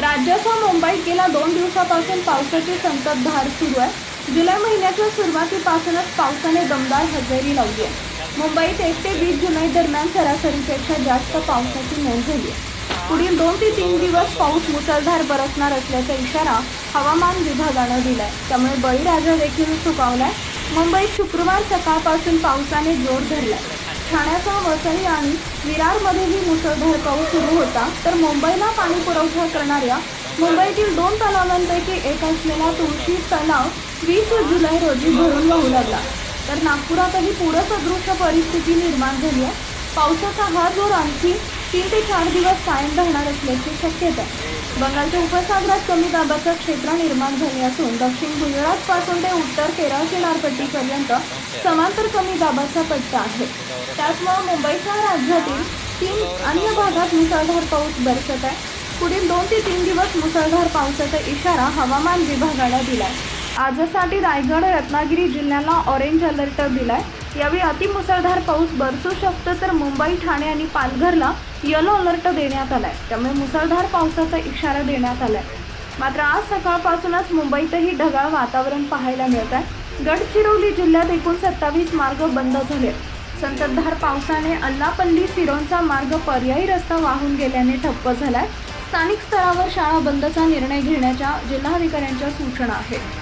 राज्यासह मुंबईत गेल्या दोन दिवसापासून पावसाची संततधार सुरू आहे. जुलै महिन्याच्या सुरुवातीपासूनच पावसाने दमदार हजेरी लावली आहे. मुंबईत एक ते वीस जुलै दरम्यान सरासरीपेक्षा जास्त पावसाची नोंद झाली आहे. पुढील दोन ते तीन दिवस पाऊस मुसळधार बरसणार असल्याचा इशारा हवामान विभागानं दिलाय. त्यामुळे बळीराजा देखील सुकावलाय. मुंबईत शुक्रवार सकाळपासून पावसाने जोर धरलाय. ठाण्यासह वसई आणि विरारमध्येही मुसळधार पाऊस सुरू होता तर मुंबईला पाणी पुरवठा करणाऱ्या मुंबईतील दोन तलावांपैकी एक असलेला तुळशी तलाव वीस जुलै रोजी भरून वाहू लागला. तर नागपुरातही पूरसदृश्य परिस्थिती निर्माण झाली आहे. पावसाचा हा जोर आणखी तीन ते चार दिवस कायम राहणार असल्याची शक्यता. आहे बंगालच्या उपसागरात कमी दाबाचं क्षेत्र निर्माण झाले असून दक्षिण गुजरातपासून ते उत्तर केरळ किनारपट्टीपर्यंत समांतर कमी दाबाचा पट्टा आहे. त्याचमुळे मुंबईसह राज्यातील तीन अन्य भागात मुसळधार पाऊस बरसत आहे. पुढील दोन ते तीन दिवस मुसळधार पावसाचा इशारा हवामान विभागानं दिलाय. आजसाठी रायगड रत्नागिरी जिल्ह्याला ऑरेंज अलर्ट दिलाय. यावेळी अतिमुसळधार पाऊस बरसू शकतो तर मुंबई ठाणे आणि पालघरला येलो अलर्ट देण्यात आलाय. त्यामुळे मुसळधार पावसाचा इशारा देण्यात आलाय. मात्र आज सकाळपासूनच मुंबईतही ढगाळ वातावरण पाहायला मिळत आहे. गडचिरोली जिल्ह्यात एकूण सत्तावीस मार्ग बंद झाले. संततधार पावसाने अल्लापल्ली सिरोंचा मार्ग पर्यायी रस्ता वाहून गेल्याने ठप्प झालाय. स्थानिक स्तरावर शाळा बंदचा निर्णय घेण्याच्या जिल्हाधिकाऱ्यांच्या सूचना आहेत.